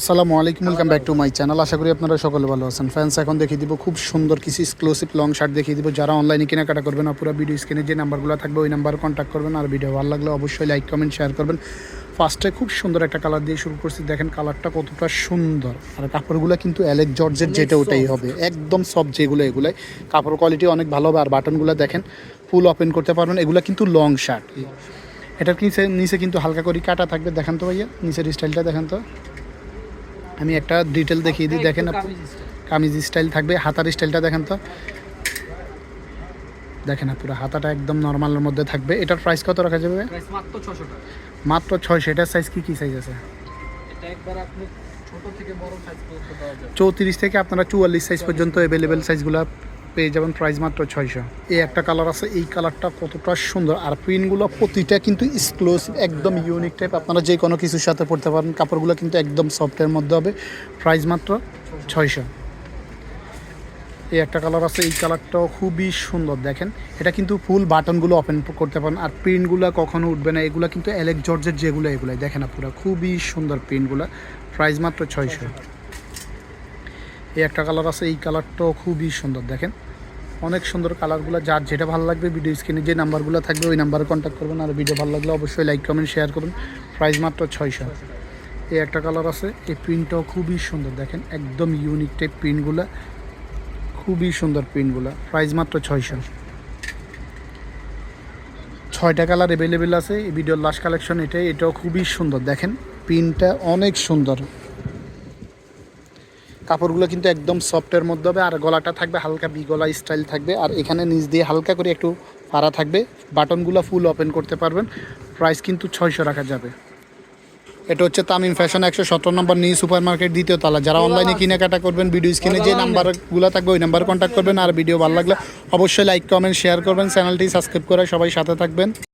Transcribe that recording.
আসসালামু আলাইকুম welcome back to my channel আশা করি আপনারা সকলে ভালো আছেন। ফ্যান্স এখন দেখিয়ে দিব খুব সুন্দর কিছু এক্সক্লুসিভ লং শার্ট দেখিয়ে দিব। যারা অনলাইনে কেনাকাটা করবেন আর পুরো ভিডিও স্ক্রিনে যে নাম্বারগুলো থাকবে ওই নাম্বার কন্ট্যাক্ট করবেন। আর ভিডিও ভালো লাগলে অবশ্যই লাইক কমেন্ট শেয়ার করবেন। ফার্স্টে খুব সুন্দর একটা কালার দিয়ে শুরু করছি। দেখেন কালারটা কতটা সুন্দর। আর কাপড়গুলো কিন্তু অ্যালেক জর্জের যেটা ওটাই হবে। একদম সব যেগুলো এগুলাই। কাপড় কোয়ালিটি অনেক ভালো হবে। আর বাটনগুলো দেখেন ফুল ওপেন করতে পারবেন। এগুলো কিন্তু লং শার্ট এটার নিচে নিচে কিন্তু হালকা করে কাটা থাকবে। দেখেন তো ভাইয়া নিচের স্টাইলটা দেখেন তো। আমি একটা ডিটেল দেখিয়ে দিই। দেখেন কামিজ স্টাইল থাকবে। হাতার স্টাইলটা দেখেন তো। দেখেন না পুরো হাতাটা একদম নর্মালের মধ্যে থাকবে। এটার প্রাইস কত রাখা যাবে? মাত্র ছয়শো এটার সাইজ কি কি সাইজ আছে? চৌত্রিশ থেকে আপনারা চুয়াল্লিশ সাইজ পর্যন্ত অ্যাভেলেবেল সাইজগুলো পেয়ে যাবেন প্রাইস মাত্র ছয়শো। এই একটা কালার আছে, এই কালারটা কতটা সুন্দর। আর প্রিন্টগুলো প্রতিটা কিন্তু এক্সক্লুসিভ একদম ইউনিক টাইপ আপনারা যে কোনো কিছুর সাথে পড়তে পারেন, কাপড়গুলো কিন্তু একদম সফটের মধ্যে হবে। প্রাইস মাত্র ছয়শো। এই একটা কালার আছে, এই কালারটাও খুবই সুন্দর, দেখেন। এটা কিন্তু ফুল বাটনগুলো ওপেন করতে পারেন। আর প্রিন্টগুলো কখনো উঠবে না। এগুলো কিন্তু অ্যালেক জর্জের যেগুলো এগুলো দেখেন না পুরো খুবই সুন্দর প্রিন্টগুলো প্রাইস মাত্র ছয়শো। এই একটা কালার আছে, এই কালারটাও খুবই সুন্দর, দেখেন। অনেক সুন্দর কালারগুলো, যার যেটা ভালো লাগবে ভিডিও স্ক্রিনে যে নাম্বারগুলো থাকবে, ওই নাম্বারে কন্ট্যাক্ট করবেন। আর ভিডিও ভালো লাগলে অবশ্যই লাইক কমেন্ট শেয়ার করুন প্রাইস মাত্র ছয়শো। এই একটা কালার আছে, এই প্রিন্টটাও খুবই সুন্দর, দেখেন। একদম ইউনিক টাইপ প্রিন্টগুলো খুবই সুন্দর প্রিন্টগুলো প্রাইস মাত্র ছয়শো। ছয়টা কালার অ্যাভেলেবেল আছে, এই ভিডিওর লাস্ট কালেকশন এটাই, এটাও খুবই সুন্দর, দেখেন। প্রিন্টটা অনেক সুন্দর। কাপড়গুলো কিন্তু একদম সফটের মধ্যে হবে আর গলাটা থাকবে হালকা বি গলা স্টাইল থাকবে আর এখানে নিচ দিয়ে হালকা করে একটু পাড়া থাকবে। বাটনগুলো ফুল ওপেন করতে পারবেন প্রাইস কিন্তু ছয়শো রাখা যাবে। এটা হচ্ছে তামিম ফ্যাশন একশো সতেরো নম্বর নিউ সুপার মার্কেট দ্বিতীয় তালা। যারা অনলাইনে কেনাকাটা করবেন ভিডিও স্ক্রিনে যে নাম্বারগুলো থাকবে ওই নাম্বার কন্ট্যাক্ট করবেন আর ভিডিও ভালো লাগলে অবশ্যই লাইক কমেন্ট শেয়ার করবেন চ্যানেলটি সাবস্ক্রাইব করে সবাই সাথে থাকবেন।